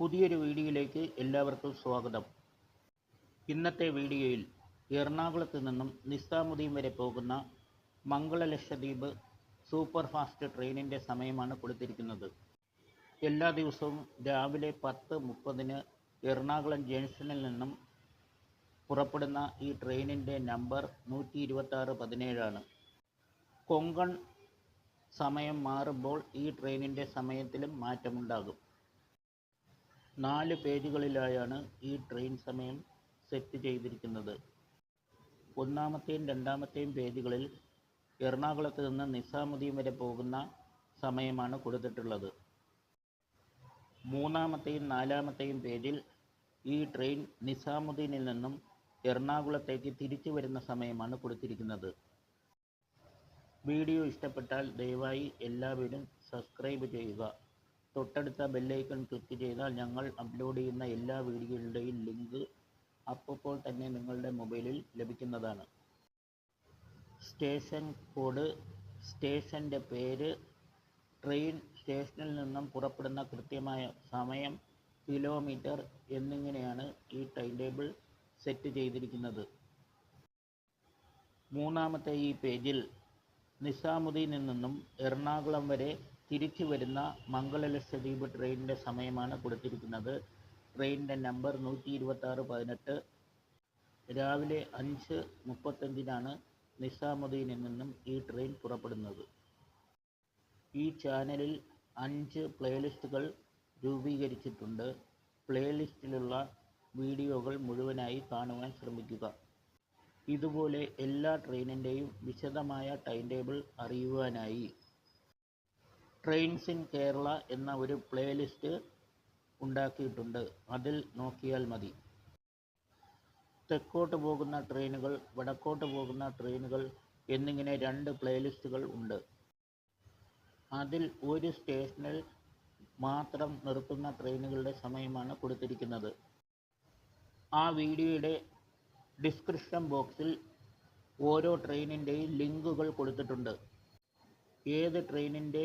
പുതിയൊരു വീഡിയോയിലേക്ക് എല്ലാവർക്കും സ്വാഗതം. ഇന്നത്തെ വീഡിയോയിൽ എറണാകുളത്ത് നിന്നും നിസാമുദ്ദീൻ വരെ പോകുന്ന മംഗള ലക്ഷദ്വീപ് സൂപ്പർ ഫാസ്റ്റ് ട്രെയിനിന്റെ സമയമാണ് കൊടുത്തിരിക്കുന്നത്. എല്ലാ ദിവസവും രാവിലെ പത്ത് മുപ്പതിന് എറണാകുളം ജംഗ്ഷനിൽ നിന്നും പുറപ്പെടുന്ന ഈ ട്രെയിനിന്റെ നമ്പർ നൂറ്റി ഇരുപത്താറ് പതിനേഴാണ്. കൊങ്കൺ സമയം മാറുമ്പോൾ ഈ ട്രെയിനിന്റെ സമയത്തിലും മാറ്റമുണ്ടാകും. നാല് പേജുകളിലായാണ് ഈ ട്രെയിൻ സമയം സെറ്റ് ചെയ്തിരിക്കുന്നത്. ഒന്നാമത്തെയും രണ്ടാമത്തെയും പേജുകളിൽ എറണാകുളത്ത് നിന്ന് നിസാമുദ്ദീൻ വരെ പോകുന്ന സമയമാണ് കൊടുത്തിട്ടുള്ളത്. മൂന്നാമത്തെയും നാലാമത്തെയും പേജിൽ ഈ ട്രെയിൻ നിസാമുദ്ദീനിൽ നിന്നും എറണാകുളത്തേക്ക് തിരിച്ചു വരുന്ന സമയമാണ് കൊടുത്തിരിക്കുന്നത്. വീഡിയോ ഇഷ്ടപ്പെട്ടാൽ ദയവായി എല്ലാവരും സബ്സ്ക്രൈബ് ചെയ്യുക. തൊട്ടടുത്ത ബെല്ലൈക്കൺ ക്ലിക്ക് ചെയ്താൽ ഞങ്ങൾ അപ്ലോഡ് ചെയ്യുന്ന എല്ലാ വീഡിയോകളുടെയും ലിങ്ക് അപ്പോൾ തന്നെ നിങ്ങളുടെ മൊബൈലിൽ ലഭിക്കുന്നതാണ്. സ്റ്റേഷൻ കോഡ് സ്റ്റേഷന്റെ പേര് ട്രെയിൻ സ്റ്റേഷനിൽ നിന്നും പുറപ്പെടുന്ന കൃത്യമായ സമയം കിലോമീറ്റർ എന്നിങ്ങനെയാണ് ഈ ടൈം ടേബിൾ സെറ്റ് ചെയ്തിരിക്കുന്നത്. മൂന്നാമത്തെ ഈ പേജിൽ നിസാമുദ്ദീനിൽ നിന്നും എറണാകുളം വരെ തിരിച്ചു വരുന്ന മംഗളലക്ഷദ്വീപ് ട്രെയിനിന്റെ സമയമാണ് കൊടുത്തിരിക്കുന്നത്. ട്രെയിനിന്റെ നമ്പർ നൂറ്റി ഇരുപത്താറ് പതിനെട്ട്. രാവിലെ അഞ്ച് മുപ്പത്തഞ്ചിനാണ് നിസാമുദ്ദീനിൽ നിന്നും ഈ ട്രെയിൻ പുറപ്പെടുന്നത്. ഈ ചാനലിൽ അഞ്ച് പ്ലേലിസ്റ്റുകൾ രൂപീകരിച്ചിട്ടുണ്ട്. പ്ലേലിസ്റ്റിലുള്ള വീഡിയോകൾ മുഴുവനായി കാണുവാൻ ശ്രമിക്കുക. ഇതുപോലെ എല്ലാ ട്രെയിനിന്റെയും വിശദമായ ടൈം ടേബിൾ അറിയുവാനായി ട്രെയിൻസ് ഇൻ കേരള എന്ന ഒരു പ്ലേലിസ്റ്റ് ഉണ്ടാക്കിയിട്ടുണ്ട്. അതിൽ നോക്കിയാൽ മതി. തെക്കോട്ട് പോകുന്ന ട്രെയിനുകൾ വടക്കോട്ട് പോകുന്ന ട്രെയിനുകൾ എന്നിങ്ങനെ രണ്ട് പ്ലേലിസ്റ്റുകൾ ഉണ്ട്. അതിൽ ഒരു സ്റ്റേഷനിൽ മാത്രം നിർത്തുന്ന ട്രെയിനുകളുടെ സമയമാണ് കൊടുത്തിരിക്കുന്നത്. ആ വീഡിയോയുടെ ഡിസ്ക്രിപ്ഷൻ ബോക്സിൽ ഓരോ ട്രെയിനിന്റെയും ലിങ്കുകൾ കൊടുത്തിട്ടുണ്ട്. ഏത് ട്രെയിനിന്റെ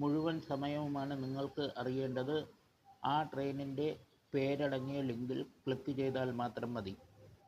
മുഴുവൻ സമയവുമാണ് നിങ്ങൾക്ക് അറിയേണ്ടത്. ആ ട്രെയിനിന്റെ പേരടങ്ങിയ ലിങ്കിൽ ക്ലിക്ക് ചെയ്താൽ മാത്രം മതി.